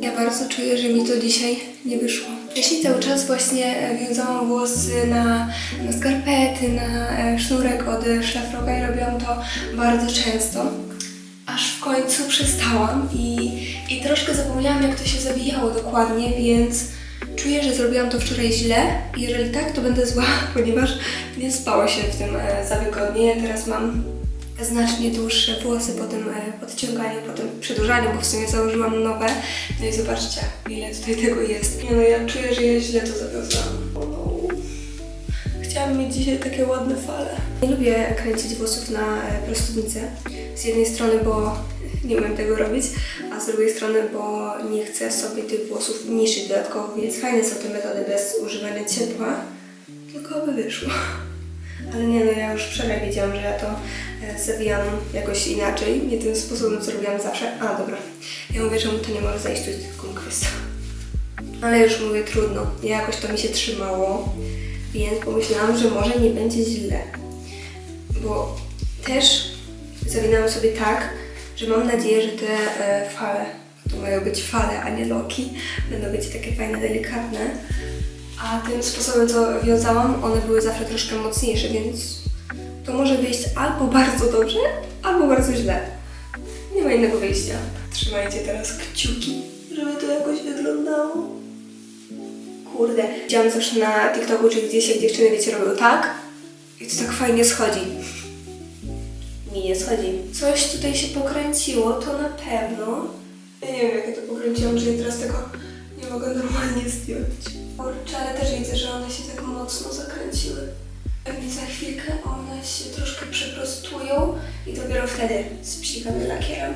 Ja bardzo czuję, że mi to dzisiaj nie wyszło. Wcześniej cały czas właśnie e, wiązałam włosy na, na skarpety, na e, sznurek od e, szlafroka i robiłam to bardzo często. Aż w końcu przestałam i, i troszkę zapomniałam jak to się zawijało dokładnie, więc czuję, że zrobiłam to wczoraj źle. Jeżeli tak, to będę zła, ponieważ nie spało się w tym za wygodnie. Teraz mam znacznie dłuższe włosy po tym e, podciąganiu, po tym przedłużaniu, bo w sumie założyłam nowe. No i zobaczcie, ile tutaj tego jest. Nie no, ja czuję, że ja źle to zawiązałam. Chciałam mieć dzisiaj takie ładne fale. Nie lubię kręcić włosów na e, prostownicę. Z jednej strony, bo nie umiem tego robić, a z drugiej strony, bo nie chcę sobie tych włosów niszczyć dodatkowo, więc fajne są te metody bez używania ciepła, tylko aby wyszło. Ale nie no, ja już wczoraj wiedziałam, że ja to zawijam jakoś inaczej, nie tym sposobem, co robiłam zawsze. A, dobra. Ja mówię, że to nie może zajść, jest tylko kwestia. Ale już mówię, trudno. Jakoś to mi się trzymało, więc pomyślałam, że może nie będzie źle. Bo też zawinęłam sobie tak, że mam nadzieję, że te e, fale, to mają być fale, a nie loki, będą być takie fajne, delikatne. A tym sposobem, co wiązałam, one były zawsze troszkę mocniejsze, więc to może wyjść albo bardzo dobrze, albo bardzo źle. Nie ma innego wyjścia. Trzymajcie teraz kciuki, żeby to jakoś wyglądało. Kurde, widziałam zawsze na TikToku czy gdzieś, jak dziewczyny, wiecie, robią tak i to tak fajnie schodzi. Mi nie schodzi. Coś tutaj się pokręciło, to na pewno. Ja nie wiem, jak ja to pokręciłam, że teraz tego nie mogę normalnie zdjąć. Kurczę, ale też widzę, że one się tak mocno zakręciły. Za chwilkę one się troszkę przeprostują i dopiero wtedy spsikamy lakierem.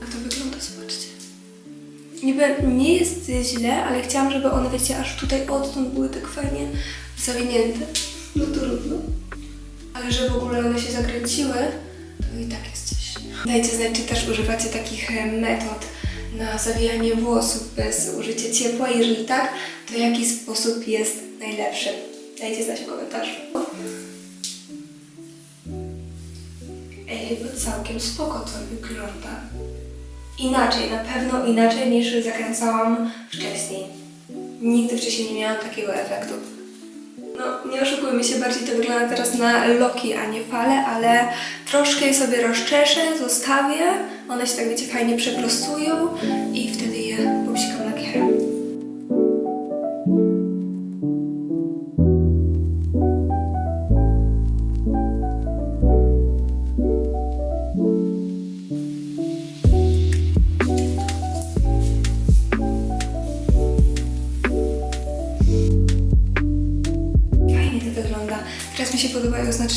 Jak to wygląda, zobaczcie. Niby nie jest źle, ale chciałam, żeby one, wiecie, aż tutaj odtąd były tak fajnie zawinięte. No trudno. Ale że w ogóle one się zakręciły, to i tak jest coś. Dajcie znać, czy też używacie takich e, metod na zawijanie włosów bez użycia ciepła. Jeżeli tak, to jaki sposób jest najlepszy? Dajcie znać w komentarzu. Chyba całkiem spoko to wygląda. Inaczej, na pewno inaczej niż zakręcałam wcześniej. Nigdy wcześniej nie miałam takiego efektu. No, nie oszukujmy się, bardziej to wygląda teraz na loki, a nie fale, ale troszkę je sobie rozczeszę, zostawię, one się tak, wiecie, fajnie przeprostują i wtedy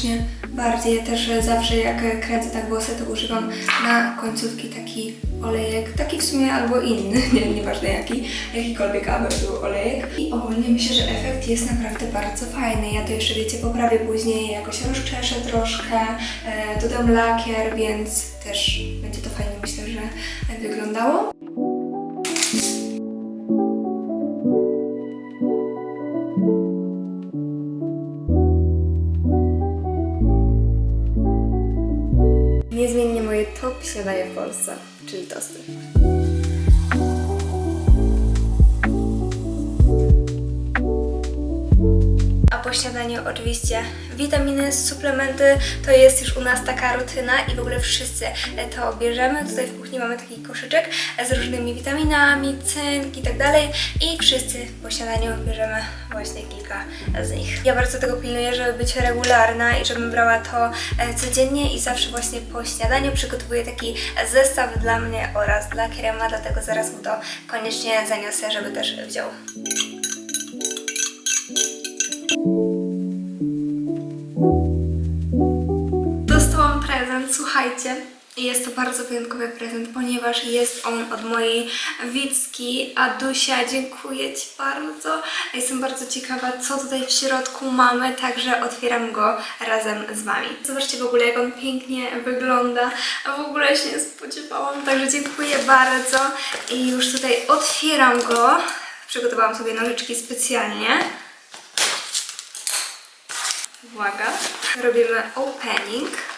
znacznie bardziej. Też e, zawsze jak kręcę tak włosy, to używam na końcówki taki olejek, taki w sumie albo inny, nie, nieważne jaki, jakikolwiek aby był olejek. I ogólnie myślę, że efekt jest naprawdę bardzo fajny. Ja to jeszcze, wiecie, poprawię później, jakoś rozczeszę troszkę, e, dodam lakier, więc też będzie to fajnie, myślę, że e, wyglądało. Śniadanie w Polsce, czyli tosty. Po śniadaniu oczywiście witaminy, suplementy, to jest już u nas taka rutyna i w ogóle wszyscy to bierzemy. Tutaj w kuchni mamy taki koszyczek z różnymi witaminami, cynk i tak dalej i wszyscy po śniadaniu bierzemy właśnie kilka z nich. Ja bardzo tego pilnuję, żeby być regularna i żebym brała to e, codziennie i zawsze właśnie po śniadaniu przygotowuję taki zestaw dla mnie oraz dla Kierema, dlatego zaraz mu to koniecznie zaniosę, żeby też wziął. Słuchajcie. Jest to bardzo wyjątkowy prezent, ponieważ jest on od mojej Wicki. Adusia, dziękuję Ci bardzo. Jestem bardzo ciekawa, co tutaj w środku mamy, także otwieram go razem z Wami. Zobaczcie w ogóle, jak on pięknie wygląda. A w ogóle się nie spodziewałam, także dziękuję bardzo. I już tutaj otwieram go. Przygotowałam sobie nożyczki specjalnie. Uwaga. Robimy opening.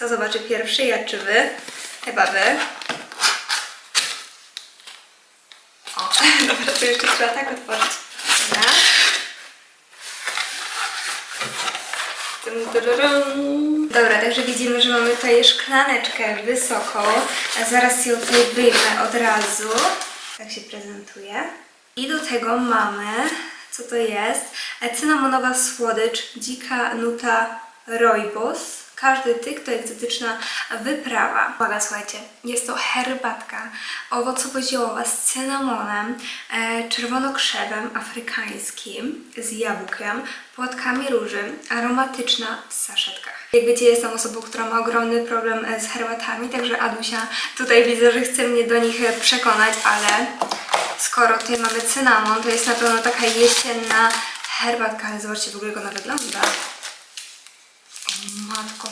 Kto zobaczy pierwszy, ja czy wy? Chyba wy. O, dobra, to jeszcze trzeba tak otworzyć. Dobra. Dobra, także widzimy, że mamy tutaj szklaneczkę wysoką. A zaraz ją tutaj wyjmę od razu. Tak się prezentuje. I do tego mamy, co to jest? Cynamonowa słodycz, dzika nuta rooibos. Każdy tyk to egzotyczna wyprawa. Uwaga, słuchajcie, jest to herbatka owocowo-ziołowa z cynamonem, e, czerwonokrzewem afrykańskim, z jabłkiem, płatkami róży, aromatyczna w saszetkach. Jak wiecie, jestem osobą, która ma ogromny problem e, z herbatami, także Adusia tutaj widzę, że chce mnie do nich e, przekonać, ale skoro tutaj mamy cynamon, to jest na pewno taka jesienna herbatka, ale zobaczcie w ogóle jak ona wygląda. O matko.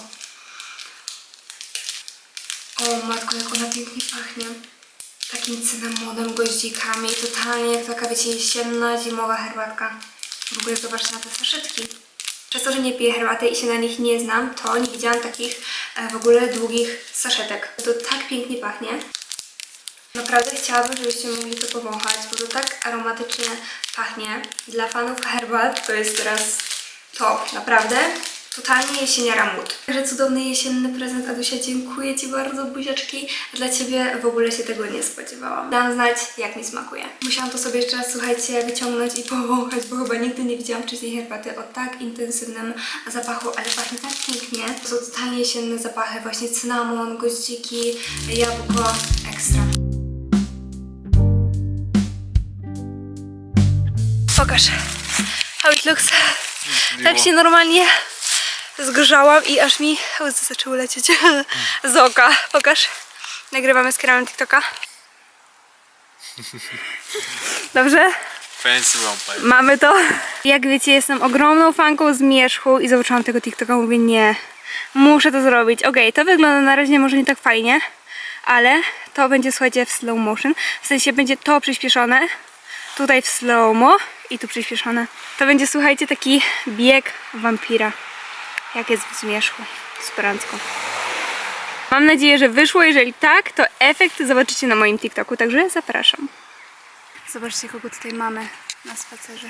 O matko, jak ona pięknie pachnie. Takim cynamonem, goździkami. Totalnie jak taka, wiecie, jesienna, zimowa herbatka. W ogóle zobaczcie na te saszetki. Przez to, że nie piję herbaty i się na nich nie znam, to nie widziałam takich e, w ogóle długich saszetek. To tak pięknie pachnie. Naprawdę chciałabym, żebyście mogli to powąchać, bo to tak aromatycznie pachnie. Dla fanów herbat to jest teraz top, naprawdę. Totalnie jesieniara mód. Także cudowny jesienny prezent, Adusia, dziękuję Ci bardzo, buziaczki. Dla Ciebie w ogóle się tego nie spodziewałam. Dam znać, jak mi smakuje. Musiałam to sobie jeszcze raz, słuchajcie, wyciągnąć i powąchać, bo chyba nigdy nie widziałam wcześniej herbaty o tak intensywnym zapachu, ale pachnie tak pięknie. To są totalnie jesienne zapachy, właśnie cynamon, goździki, jabłko, ekstra. Pokaż. How it looks. Tak się normalnie zgrzałam i aż mi łzy zaczęły lecieć z oka. Pokaż. Nagrywamy z TikToka. Dobrze? Mamy to. Jak wiecie, jestem ogromną fanką zmierzchu i zobaczyłam tego TikToka, mówię nie, muszę to zrobić. Okej, to wygląda na razie może nie tak fajnie, ale to będzie, słuchajcie, w slow motion. W sensie będzie to przyspieszone, tutaj w slow mo i tu przyspieszone. To będzie, słuchajcie, taki bieg wampira, jak jest w zmierzchu, superancko. Mam nadzieję, że wyszło. Jeżeli tak, to efekt zobaczycie na moim TikToku, także zapraszam. Zobaczcie, kogo tutaj mamy na spacerze.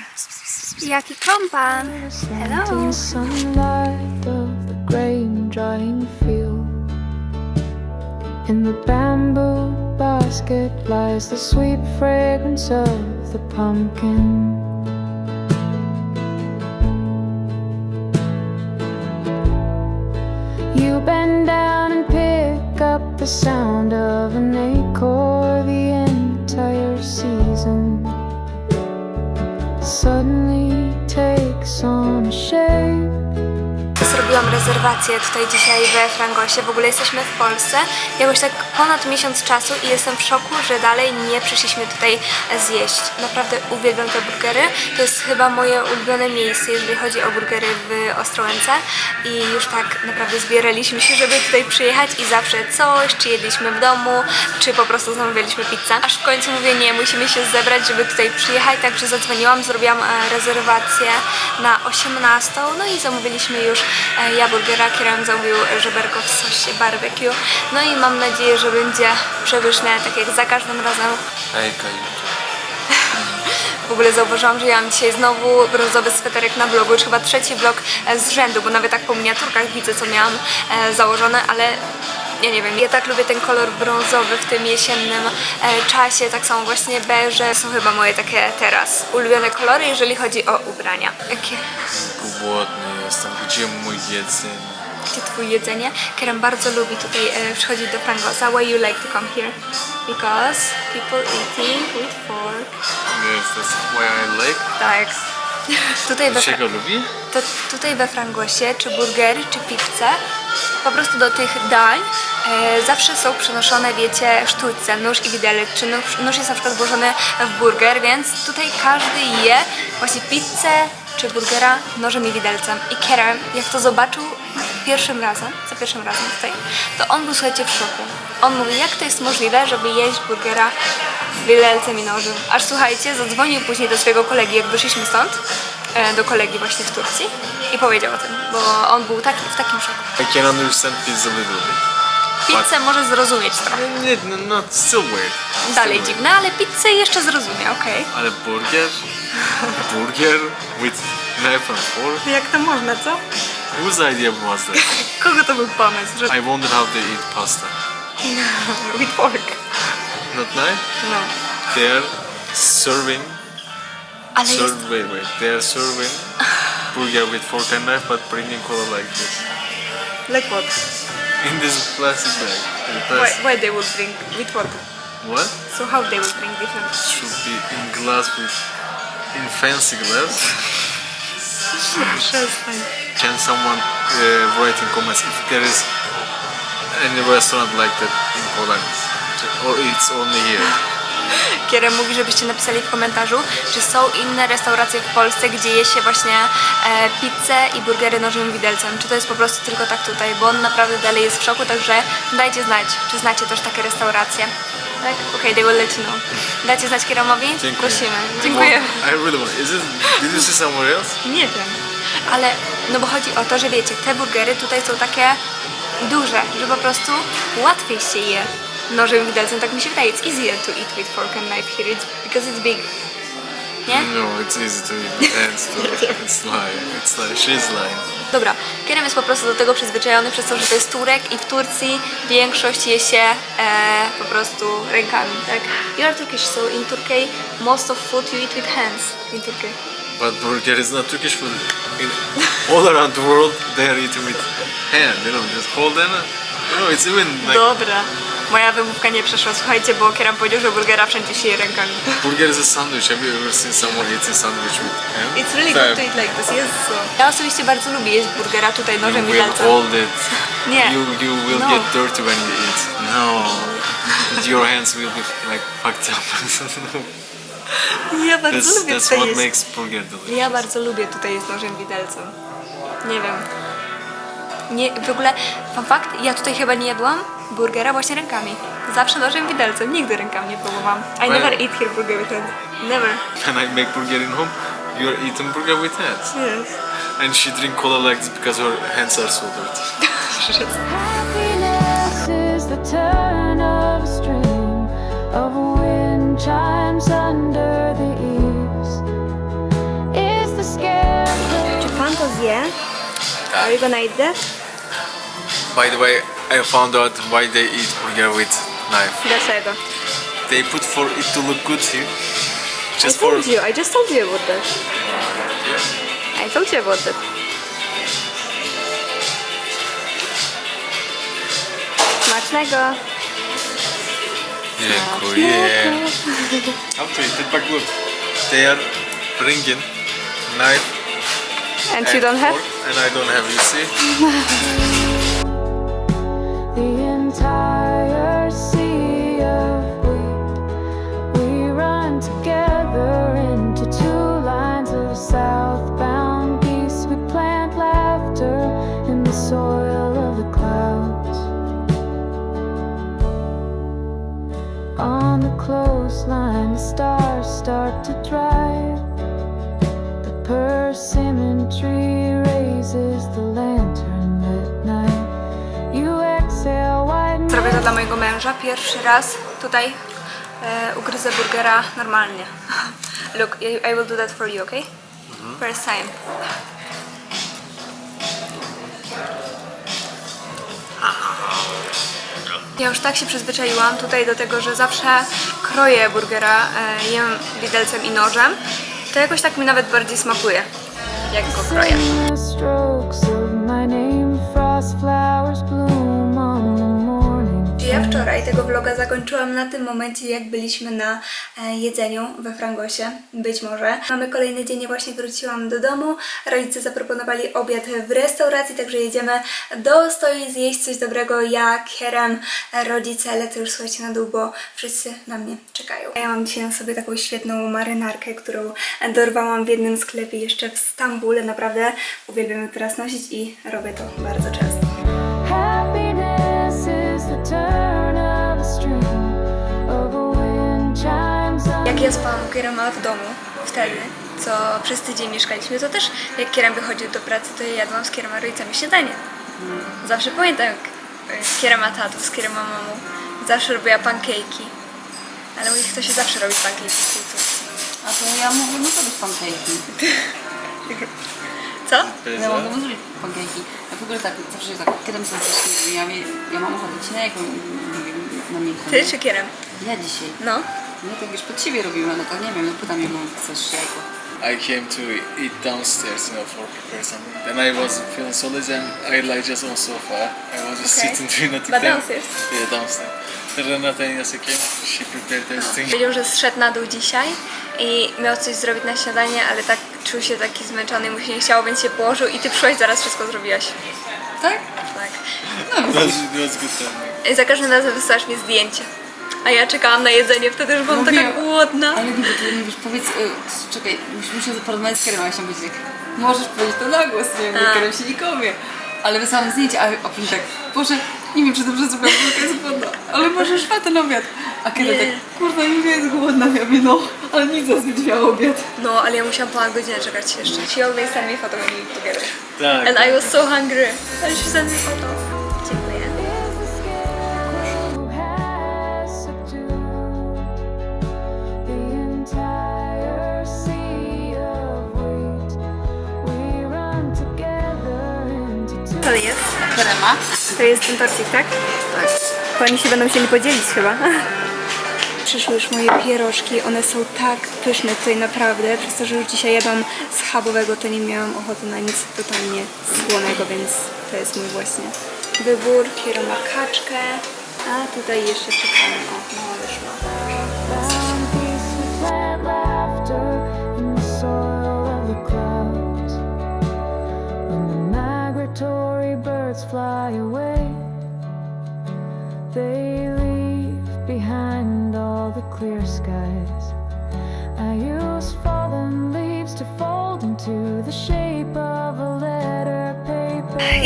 Jaki kompan! Hello! In the bamboo basket lies the sweet fragrance of the pumpkin. Sound of an acorn Zrobiłam rezerwację tutaj dzisiaj we Frangosie. W ogóle jesteśmy w Polsce jakoś tak ponad miesiąc czasu i jestem w szoku, że dalej nie przyszliśmy tutaj zjeść. Naprawdę uwielbiam te burgery. To jest chyba moje ulubione miejsce, jeżeli chodzi o burgery w Ostrołęce. I już tak naprawdę zbieraliśmy się, żeby tutaj przyjechać i zawsze coś, czy jedliśmy w domu, czy po prostu zamawialiśmy pizzę. Aż w końcu mówię, nie, musimy się zebrać, żeby tutaj przyjechać, także zadzwoniłam, zrobiłam e, rezerwację na 18, no i zamówiliśmy już e, ja burgera, kierownik zamówił żeberko w sosie barbecue, no i mam nadzieję, że będzie przepyszne, tak jak za każdym razem. Ej. W ogóle zauważyłam, że ja mam dzisiaj znowu brązowy sweterek na vlogu, już chyba trzeci vlog e, z rzędu, bo nawet tak po miniaturkach widzę, co miałam e, założone, ale ja nie wiem, ja tak lubię ten kolor brązowy w tym jesiennym e, czasie, tak samo właśnie beże, są chyba moje takie teraz ulubione kolory, jeżeli chodzi o ubrania. Jakie? Głodny jestem. Gdzie mój jedzenie? Gdzie twój jedzenie? Kerem bardzo lubi tutaj e, przychodzić do Frangosa. Why you like to come here? Because people eating with fork. Yes, that's why I like. Tak. Tutaj we, Czego lubi? to, tutaj we Frangosie, czy burgery, czy pizzę, po prostu do tych dań e, zawsze są przynoszone, wiecie, sztućce, nóż i widelec, czy nóż, nóż jest na przykład włożony w burger, więc tutaj każdy je właśnie pizzę czy burgera nożem i widelcem. I Kerem, jak to zobaczył pierwszym razem, za pierwszym razem tutaj, to on był, słuchajcie, w szoku. On mówi, jak to jest możliwe, żeby jeść burgera widelcem i nożem. Aż słuchajcie, zadzwonił później do swojego kolegi, jak wyszliśmy stąd, e, do kolegi właśnie w Turcji i powiedział o tym. bo on był taki, w takim szoku. I can understand bit. Pizzę może zrozumieć trochę. Nie, no, not still weird. Still Dalej weird. dziwne, ale pizzę jeszcze zrozumie, okej. Ale burger? burger with knife and fork? Jak to można, co? Whose idea was that? Kogo to był pomysł, że I wonder how they eat pasta. with pork? Not knife? No. They are serving. Ale jest... Serve, wait, wait. They are serving burger with fork and knife, but bringing cola like this Like what? In this plastic bag. In Why, plastic. why they would bring with what? What? So how they would bring different? Should be in glass with in fancy glass. Can someone uh, write in comments if there is any restaurant like that in Poland, or it's only here? Kierem mówi, żebyście napisali w komentarzu, czy są inne restauracje w Polsce, gdzie je się właśnie e, pizzę i burgery nożem widelcem. Czy to jest po prostu tylko tak tutaj, bo on naprawdę dalej jest w szoku, także dajcie znać, czy znacie też takie restauracje. Tak? Okej, they will let you know. Dajcie znać Kieromowi? Dziękuję. Prosimy. Dziękuję. I really want. Is it? Did you see somewhere else? Nie wiem. Ale, no bo chodzi o to, że wiecie, te burgery tutaj są takie duże, że po prostu łatwiej się je nożem i widelcem. Tak mi się wydaje, it's easier to eat with fork and knife here, it's, because it's big. Nie? No, it's easy to eat with hands. To it's lying. It's lying. She's lying. Dobra, Kierem jest po prostu do tego przyzwyczajony przez to, że to jest Turek i w Turcji większość je się e, po prostu rękami, tak? You are Turkish, so in Turkey most of food you eat with hands in Turkey. But burger is not Turkish food. In, all around the world, they are eating with hand. You know, just hold them. You know, it's even like Dobra. Moja wymówka nie przeszła, słuchajcie, bo Kieram powiedział, że burgera wszędzie się je rękami. burger is a sandwich. Have you ever seen someone eating sandwich with hand? It's really Tak. good to eat like this, yes. Ja osobiście bardzo lubię jeść burgera tutaj You nożem i will hold it. Nie. You you will No. get dirty when you eat. No. Your hands will be like fucked up. Ja bardzo that's lubię that's tutaj what jeść. makes burger delicious. Ja bardzo lubię tutaj jeść nożem widelcem. Nie wiem. Nie, w ogóle, fun fact, ja tutaj chyba nie jadłam burgera właśnie rękami. Zawsze nożem widelcem, nigdy rękami nie próbowałam. I Well- never eat here burger with hand. Never. When I make burger in home, you are eating burger with hands. Yes. And she drink cola like this because her hands are so dirty. Happiness is the turn of a string of wind chimes under the eaves. It's the scarecrow. Czy pan to zje? Are you gonna eat that? By the way, I found out why they eat burger with knife. Dlaczego? They put for it to look good here. I Just for told you, I just told you about that. I told you about that. Smacznego! Dziękuję. How to eat it? But look, they are bringing knife And and you don't have? and I don't have. You see? On the coastline, the stars start to drive. The persimmon tree raises the lantern at night. You exhale white Zrobię to dla mojego męża. Pierwszy raz tutaj e, ugryzę burgera normalnie. Look, I, I will do that for you, okay? First time. Ja już tak się przyzwyczaiłam tutaj do tego, że zawsze kroję burgera, e, jem widelcem i nożem. To jakoś tak mi nawet bardziej smakuje, jak go kroję. Tego vloga zakończyłam na tym momencie, jak byliśmy na e, jedzeniu we Frangosie, być może. Mamy kolejny dzień, ja właśnie wróciłam do domu. Rodzice zaproponowali obiad w restauracji, także jedziemy do stoi zjeść coś dobrego. Ja, Kierem, e, rodzice lecę już słuchajcie na dół, bo wszyscy na mnie czekają. Ja mam dzisiaj na sobie taką świetną marynarkę, którą dorwałam w jednym sklepie jeszcze w Stambule. Naprawdę uwielbiam ją teraz nosić i robię to bardzo często. Happiness is the turn Jak ja spałam u Kierema w domu wtedy, co przez tydzień mieszkaliśmy, to też jak Kieran wychodził do pracy, to ja jadłam z Kierem rodzicami śniadanie. Zawsze pamiętam, jak y, Kiera ma tatów, z Kierem ma mamą. Zawsze robiła pankejki. Ale u nich to się zawsze robi pankejki z tej Turcji. A to ja mogę no zrobić pankejki. Co? Ja mogę zrobić pankejki. Ja w ogóle tak, zawsze tak, kiedy myślę, że ja, ja mam ochotę ci na jaką na milku. Ty czy Kierem? Ja dzisiaj. No. No tak wiesz, pod siebie robimy, no tak nie wiem, no pytam ją, chcesz jajko. I came to eat downstairs, you know, for prepare something. Then I was feeling so lazy and I like just on sofa. I was just Okay. sitting doing nothing. But downstairs? Yeah, downstairs. Then Renata and Jacek came, she prepared everything. Powiedział, że zszedł na dół dzisiaj i miał coś zrobić na śniadanie, ale tak czuł się taki zmęczony, mu się nie chciało, więc się położył i ty przyszłaś, zaraz wszystko zrobiłaś. Tak? Tak. It was, it was good timing. I za każdym razem wysłałaś mi zdjęcie. A ja czekałam na jedzenie, wtedy już byłam taka Mówiłam. głodna. Ale nie, ty mówisz, powiedz, y, czekaj, mus- muszę porozmawiać z Kerem, się powiedzieć, możesz powiedzieć to na głos, nie wiem, bo Kerem się nie kowie. Ale wysłałam zdjęcie, a a później tak, Boże, nie wiem, czy dobrze zrobiłam, bo jest głodna, ale może szła ten obiad. A Nie. tak, kurwa, Julia jest głodna, ja mówię, no, ale nic za zbyt miała obiad. No, ale ja musiałam ponad godzinę czekać jeszcze. She always sent me photo when we together. Tak, And tak. I was so hungry. And she sent me photo. Co jest? Kerema? To jest ten torcik, tak? Tak. Oni się będą chcieli podzielić chyba. Przyszły już moje pierożki, one są tak pyszne tutaj naprawdę, przez to, że już dzisiaj jadłam schabowego, to nie miałam ochoty na nic totalnie słonego, więc to jest mój właśnie wybór. Kiero ma kaczkę, a tutaj jeszcze czekamy, o, mała wyszła.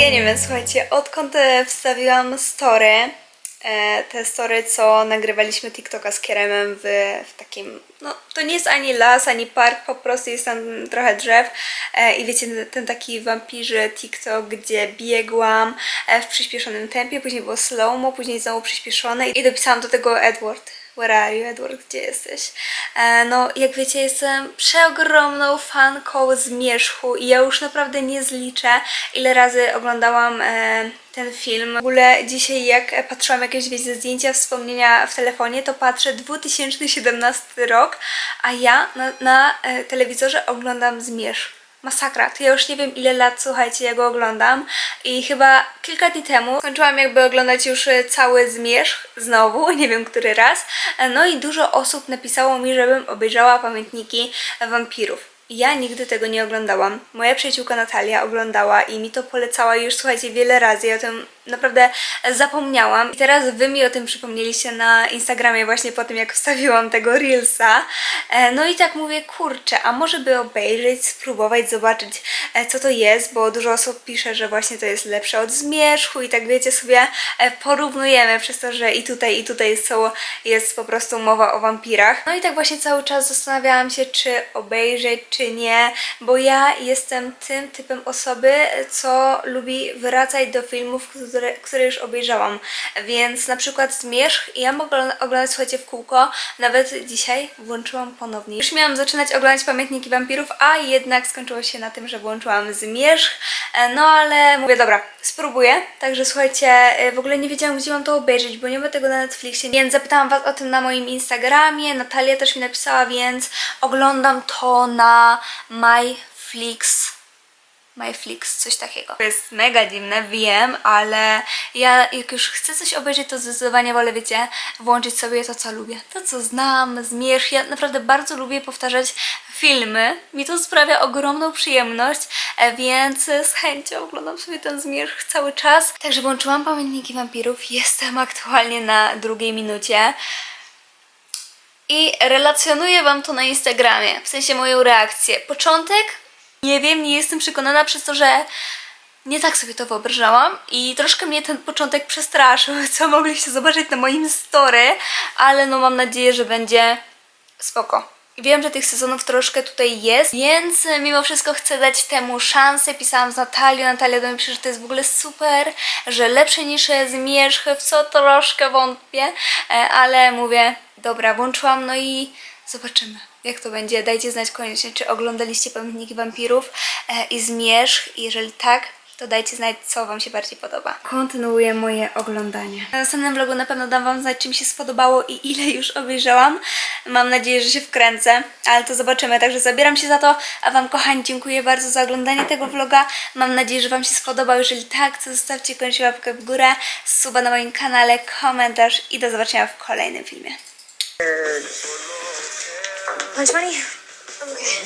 Ja nie wiem, słuchajcie, odkąd e, wstawiłam story, e, te story, co nagrywaliśmy TikToka z Kieremem w, w takim, no to nie jest ani las, ani park, po prostu jest tam trochę drzew e, i wiecie, ten, ten taki wampirzy TikTok, gdzie biegłam w przyspieszonym tempie, później było slow-mo, później znowu przyspieszone i dopisałam do tego Edward. Where are you, Edward? Gdzie jesteś? E, no, jak wiecie, jestem przeogromną fanką Zmierzchu i ja już naprawdę nie zliczę, ile razy oglądałam e, ten film. W ogóle dzisiaj, jak patrzyłam jakieś, wiecie, zdjęcia, wspomnienia w telefonie, to patrzę 2017 rok, a ja na, na e, telewizorze oglądam Zmierzch masakra. Ja już nie wiem ile lat, słuchajcie, ja go oglądam i chyba kilka dni temu skończyłam jakby oglądać już e, cały Zmierzch znowu, nie wiem który raz. E, No i dużo osób napisało mi, żebym obejrzała pamiętniki wampirów. Ja nigdy tego nie oglądałam. Moja przyjaciółka Natalia oglądała i mi to polecała już, słuchajcie, wiele razy. Ja o tym naprawdę zapomniałam. I teraz wy mi o tym przypomnieliście na Instagramie właśnie po tym, jak wstawiłam tego Reelsa. E, No i tak mówię, kurczę, a może by obejrzeć, spróbować, zobaczyć, e, co to jest, bo dużo osób pisze, że właśnie to jest lepsze od Zmierzchu i tak wiecie sobie e, porównujemy przez to, że i tutaj, i tutaj są, jest po prostu mowa o wampirach. No i tak właśnie cały czas zastanawiałam się, czy obejrzeć, czy nie, bo ja jestem tym typem osoby, co lubi wracać do filmów, które już obejrzałam. Więc na przykład Zmierzch ja mogę oglądać, oglądać, słuchajcie, w kółko. Nawet dzisiaj włączyłam ponownie. Już miałam zaczynać oglądać Pamiętniki Wampirów, a jednak skończyło się na tym, że włączyłam Zmierzch. E, No ale mówię, dobra, spróbuję. Także słuchajcie, e, w ogóle nie wiedziałam, gdzie mam to obejrzeć, bo nie ma tego na Netflixie. Więc zapytałam Was o tym na moim Instagramie. Natalia też mi napisała, więc oglądam to na MyFlix. MyFlix, coś takiego. To jest mega dziwne, wiem, ale ja jak już chcę coś obejrzeć, to zdecydowanie wolę, wiecie, włączyć sobie to, co lubię. To, co znam, zmierzch. Ja naprawdę bardzo lubię powtarzać filmy. Mi to sprawia ogromną przyjemność, e, więc z chęcią oglądam sobie ten zmierzch cały czas. Także włączyłam Pamiętniki Wampirów. Jestem aktualnie na drugiej minucie. I relacjonuję Wam to na Instagramie, w sensie moją reakcję. Początek? Nie wiem, nie jestem przekonana przez to, że nie tak sobie to wyobrażałam i troszkę mnie ten początek przestraszył, co mogliście zobaczyć na moim story, ale no mam nadzieję, że będzie spoko. Wiem, że tych sezonów troszkę tutaj jest, więc mimo wszystko chcę dać temu szansę. Pisałam z Natalią, Natalia do mnie pisze, że to jest w ogóle super, że lepsze niż Zmierzch, w co troszkę wątpię, e, ale mówię, dobra, włączyłam, no i zobaczymy. Jak to będzie? Dajcie znać koniecznie, czy oglądaliście Pamiętniki Wampirów e, i Zmierzch. Jeżeli tak, to dajcie znać, co Wam się bardziej podoba. Kontynuuję moje oglądanie. Na następnym vlogu na pewno dam Wam znać, czy mi się spodobało i ile już obejrzałam. Mam nadzieję, że się wkręcę, ale to zobaczymy. Także zabieram się za to, a Wam, kochani, dziękuję bardzo za oglądanie tego vloga. Mam nadzieję, że Wam się spodobał. Jeżeli tak, to zostawcie koniecznie łapkę w górę, suba na moim kanale, komentarz i do zobaczenia w kolejnym filmie. Lunch money? Okay.